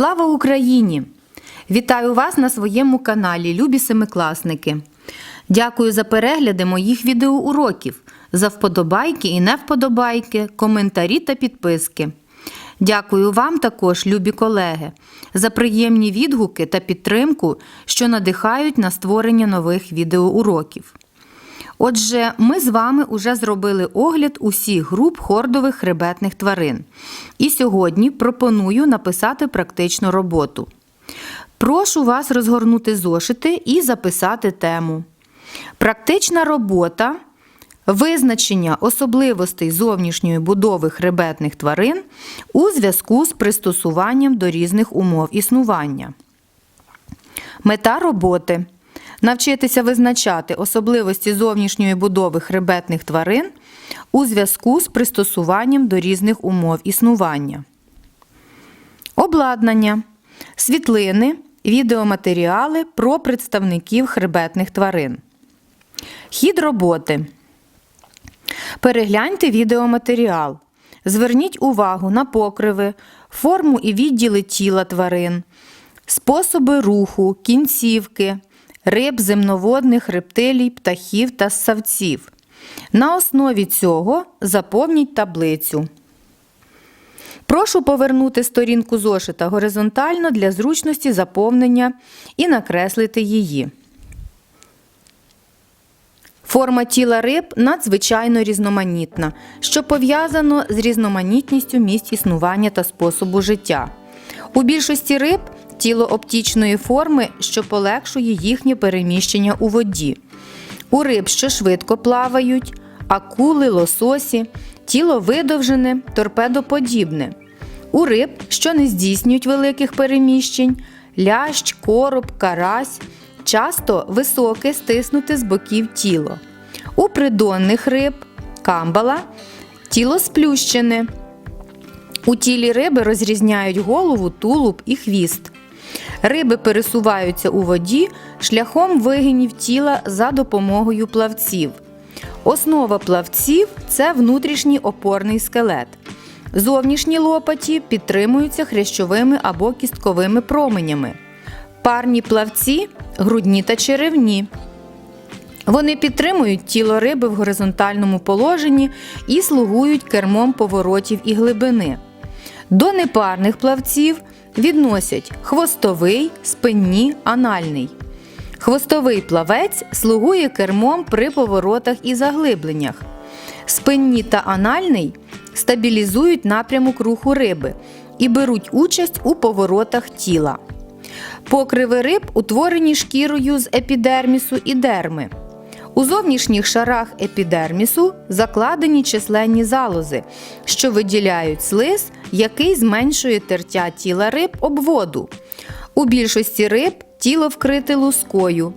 Слава Україні! Вітаю вас на своєму каналі, любі семикласники. Дякую за перегляди моїх відеоуроків, за вподобайки і невподобайки, коментарі та підписки. Дякую вам також, любі колеги, за приємні відгуки та підтримку, що надихають на створення нових відеоуроків. Отже, ми з вами уже зробили огляд усіх груп хордових хребетних тварин. І сьогодні пропоную написати практичну роботу. Прошу вас розгорнути зошити і записати тему. Практична робота визначення особливостей зовнішньої будови хребетних тварин у зв'язку з пристосуванням до різних умов існування. Мета роботи навчитися визначати особливості зовнішньої будови хребетних тварин у зв'язку з пристосуванням до різних умов існування. Обладнання, світлини, відеоматеріали про представників хребетних тварин. Хід роботи. Перегляньте відеоматеріал. Зверніть увагу на покриви, форму і відділи тіла тварин, способи руху, кінцівки, риб, земноводних, рептилій, птахів та ссавців. На основі цього заповніть таблицю. Прошу повернути сторінку зошита горизонтально для зручності заповнення і накреслити її. Форма тіла риб надзвичайно різноманітна, що пов'язано з різноманітністю місць існування та способу життя. У більшості риб тіло оптічної форми, що полегшує їхнє переміщення у воді. У риб, що швидко плавають, акули, лососі, тіло видовжене, торпедоподібне. У риб, що не здійснюють великих переміщень, лящ, короб, карась, часто високе стиснуте з боків тіло. У придонних риб камбала тіло сплющене. У тілі риби розрізняють голову, тулуб і хвіст. Риби пересуваються у воді шляхом вигинів тіла за допомогою плавців. Основа плавців це внутрішній опорний скелет. Зовнішні лопаті підтримуються хрящовими або кістковими променями. Парні плавці грудні та черевні. Вони підтримують тіло риби в горизонтальному положенні і слугують кермом поворотів і глибини. До непарних плавців відносять хвостовий, спинні, анальний. Хвостовий плавець слугує кермом при поворотах і заглибленнях. Спинні та анальний стабілізують напрямок руху риби і беруть участь у поворотах тіла. Покриви риб утворені шкірою з епідермісу і дерми. У зовнішніх шарах епідермісу закладені численні залози, що виділяють слиз, який зменшує тертя тіла риб об воду. У більшості риб тіло вкрите лускою.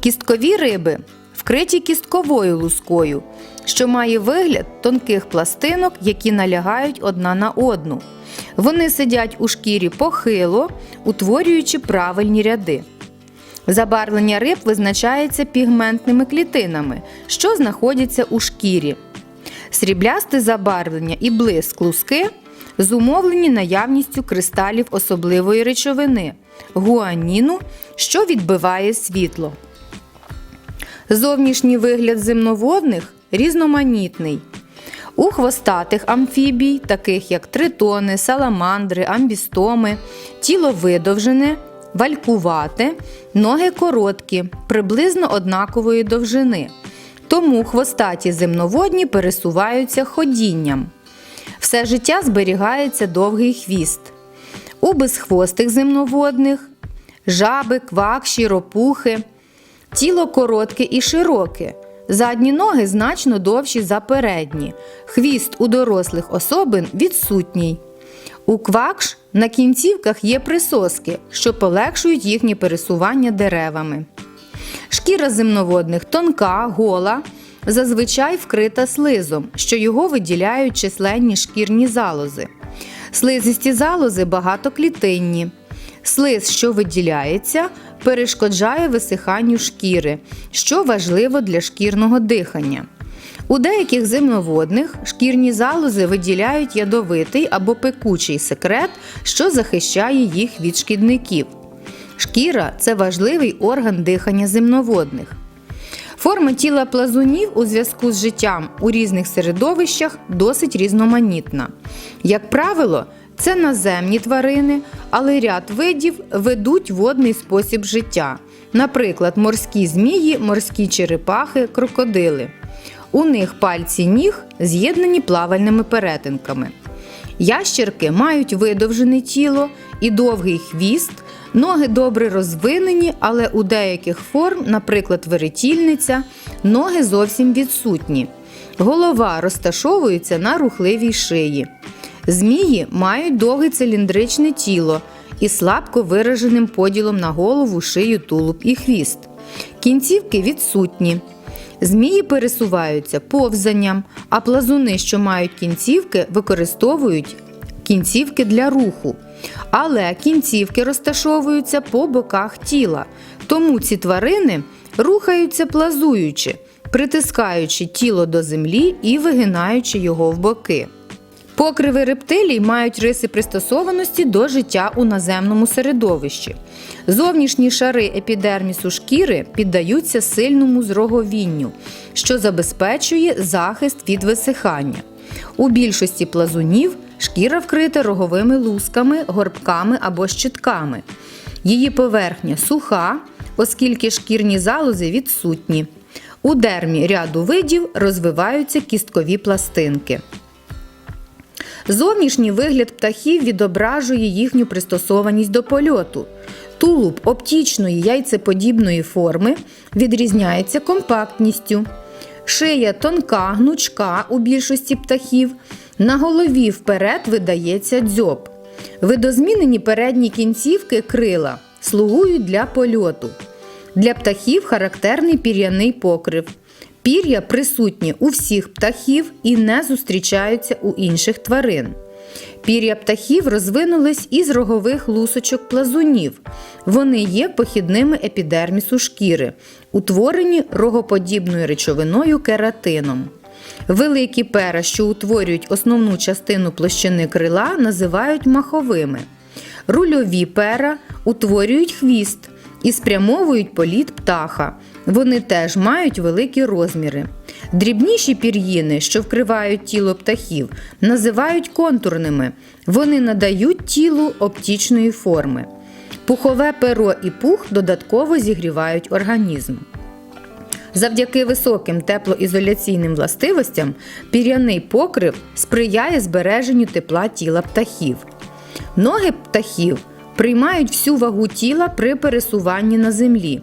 Кісткові риби вкриті кістковою лускою, що має вигляд тонких пластинок, які налягають одна на одну. Вони сидять у шкірі похило, утворюючи правильні ряди. Забарвлення риб визначається пігментними клітинами, що знаходяться у шкірі. Сріблясте забарвлення і блиск луски зумовлені наявністю кристалів особливої речовини гуаніну, що відбиває світло. Зовнішній вигляд земноводних різноманітний. У хвостатих амфібій, таких як тритони, саламандри, амбістоми, тіло видовжене, валькувате, ноги короткі, приблизно однакової довжини. Тому хвостаті земноводні пересуваються ходінням. Все життя зберігається довгий хвіст. У безхвостих земноводних жаби, квакші, ропухи. Тіло коротке і широке. Задні ноги значно довші за передні. Хвіст у дорослих особин відсутній. У квакш на кінцівках є присоски, що полегшують їхнє пересування деревами. Шкіра земноводних тонка, гола, зазвичай вкрита слизом, що його виділяють численні шкірні залози. Слизисті залози багатоклітинні. Слиз, що виділяється, перешкоджає висиханню шкіри, що важливо для шкірного дихання. У деяких земноводних шкірні залози виділяють ядовитий або пекучий секрет, що захищає їх від шкідників. Шкіра це важливий орган дихання земноводних. Форма тіла плазунів у зв'язку з життям у різних середовищах досить різноманітна. Як правило, це наземні тварини, але ряд видів ведуть водний спосіб життя, наприклад, морські змії, морські черепахи, крокодили. У них пальці ніг з'єднані плавальними перетинками. Ящерки мають видовжене тіло і довгий хвіст, ноги добре розвинені, але у деяких форм, наприклад, веретільниця, ноги зовсім відсутні. Голова розташовується на рухливій шиї. Змії мають довге циліндричне тіло і слабко вираженим поділом на голову, шию, тулуб і хвіст. Кінцівки відсутні. Змії пересуваються повзанням, а плазуни, що мають кінцівки, використовують кінцівки для руху. Але кінцівки розташовуються по боках тіла, тому ці тварини рухаються плазуючи, притискаючи тіло до землі і вигинаючи його в боки. Покриви рептилій мають риси пристосованості до життя у наземному середовищі. Зовнішні шари епідермісу шкіри піддаються сильному зроговінню, що забезпечує захист від висихання. У більшості плазунів шкіра вкрита роговими лусками, горбками або щитками. Її поверхня суха, оскільки шкірні залози відсутні. У дермі ряду видів розвиваються кісткові пластинки. Зовнішній вигляд птахів відображує їхню пристосованість до польоту. Тулуб оптічної яйцеподібної форми відрізняється компактністю. Шия тонка, гнучка у більшості птахів. На голові вперед видається дзьоб. Видозмінені передні кінцівки крила слугують для польоту. Для птахів характерний пір'яний покрив. Пір'я присутні у всіх птахів і не зустрічаються у інших тварин. Пір'я птахів розвинулись із рогових лусочок плазунів. Вони є похідними епідермісу шкіри, утворені рогоподібною речовиною кератином. Великі пера, що утворюють основну частину площини крила, називають маховими. Рульові пера утворюють хвіст і спрямовують політ птаха. Вони теж мають великі розміри. Дрібніші пір'їни, що вкривають тіло птахів, називають контурними. Вони надають тілу оптічної форми. Пухове перо і пух додатково зігрівають організм. Завдяки високим теплоізоляційним властивостям пір'яний покрив сприяє збереженню тепла тіла птахів. Ноги птахів приймають всю вагу тіла при пересуванні на землі,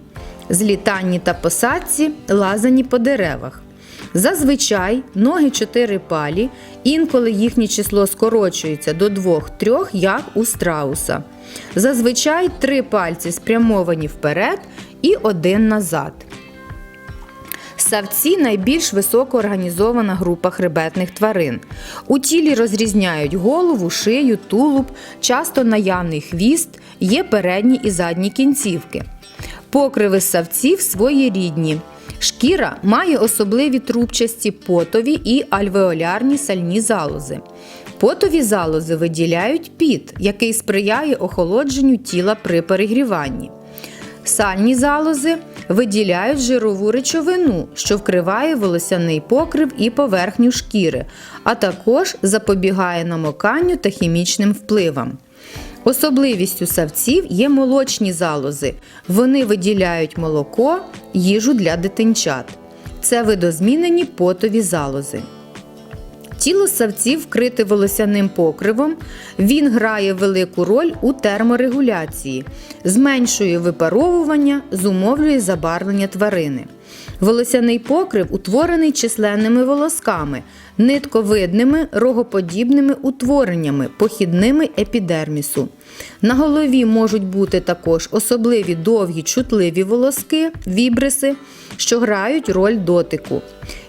злітанні та посадці, лазанні по деревах. Зазвичай ноги чотирипалі, інколи їхнє число скорочується до двох-трьох, як у страуса. Зазвичай три пальці спрямовані вперед і один назад. Савці найбільш високоорганізована група хребетних тварин. У тілі розрізняють голову, шию, тулуб, часто наявний хвіст, є передні і задні кінцівки. Покриви савців своєрідні. Шкіра має особливі трубчасті потові і альвеолярні сальні залози. Потові залози виділяють піт, який сприяє охолодженню тіла при перегріванні. Сальні залози виділяють жирову речовину, що вкриває волосяний покрив і поверхню шкіри, а також запобігає намоканню та хімічним впливам. Особливістю савців є молочні залози. Вони виділяють молоко, їжу для дитинчат. Це видозмінені потові залози. Тіло савців вкрите волосяним покривом. Він грає велику роль у терморегуляції, зменшує випаровування, зумовлює забарвлення тварини. Волосяний покрив утворений численними волосками, нитковидними рогоподібними утвореннями, похідними епідермісу. На голові можуть бути також особливі довгі чутливі волоски, вібриси, що грають роль дотику.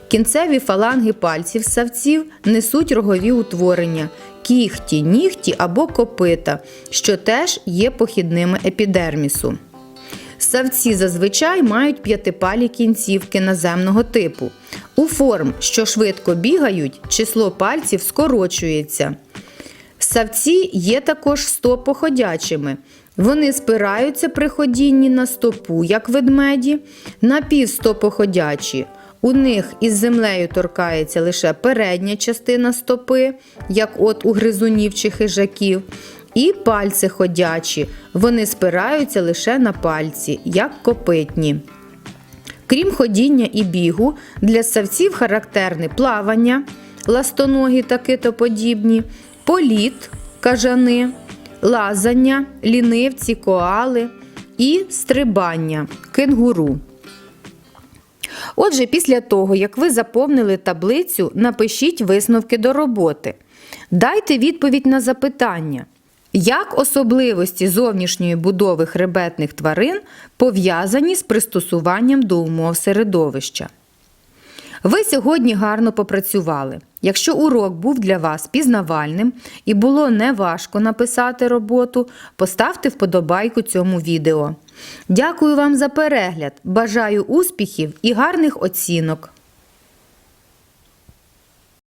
Кінцеві фаланги пальців савців несуть рогові утворення, кіхті, нігті або копита, що теж є похідними епідермісу. Ссавці зазвичай мають п'ятипалі кінцівки наземного типу. У форм, що швидко бігають, число пальців скорочується. Ссавці є також стопоходячими. Вони спираються при ходінні на стопу, як ведмеді, напівстопоходячі. У них із землею торкається лише передня частина стопи, як от у гризунів чи хижаків, і пальці ходячі. Вони спираються лише на пальці, як копитні. Крім ходіння і бігу, для ссавців характерне плавання, ластоногі та китоподібні, політ, кажани, лазання, лінивці, коали і стрибання, кенгуру. Отже, після того, як ви заповнили таблицю, напишіть висновки до роботи. Дайте відповідь на запитання. Як особливості зовнішньої будови хребетних тварин пов'язані з пристосуванням до умов середовища? Ви сьогодні гарно попрацювали. Якщо урок був для вас пізнавальним і було неважко написати роботу, поставте вподобайку цьому відео. Дякую вам за перегляд. Бажаю успіхів і гарних оцінок!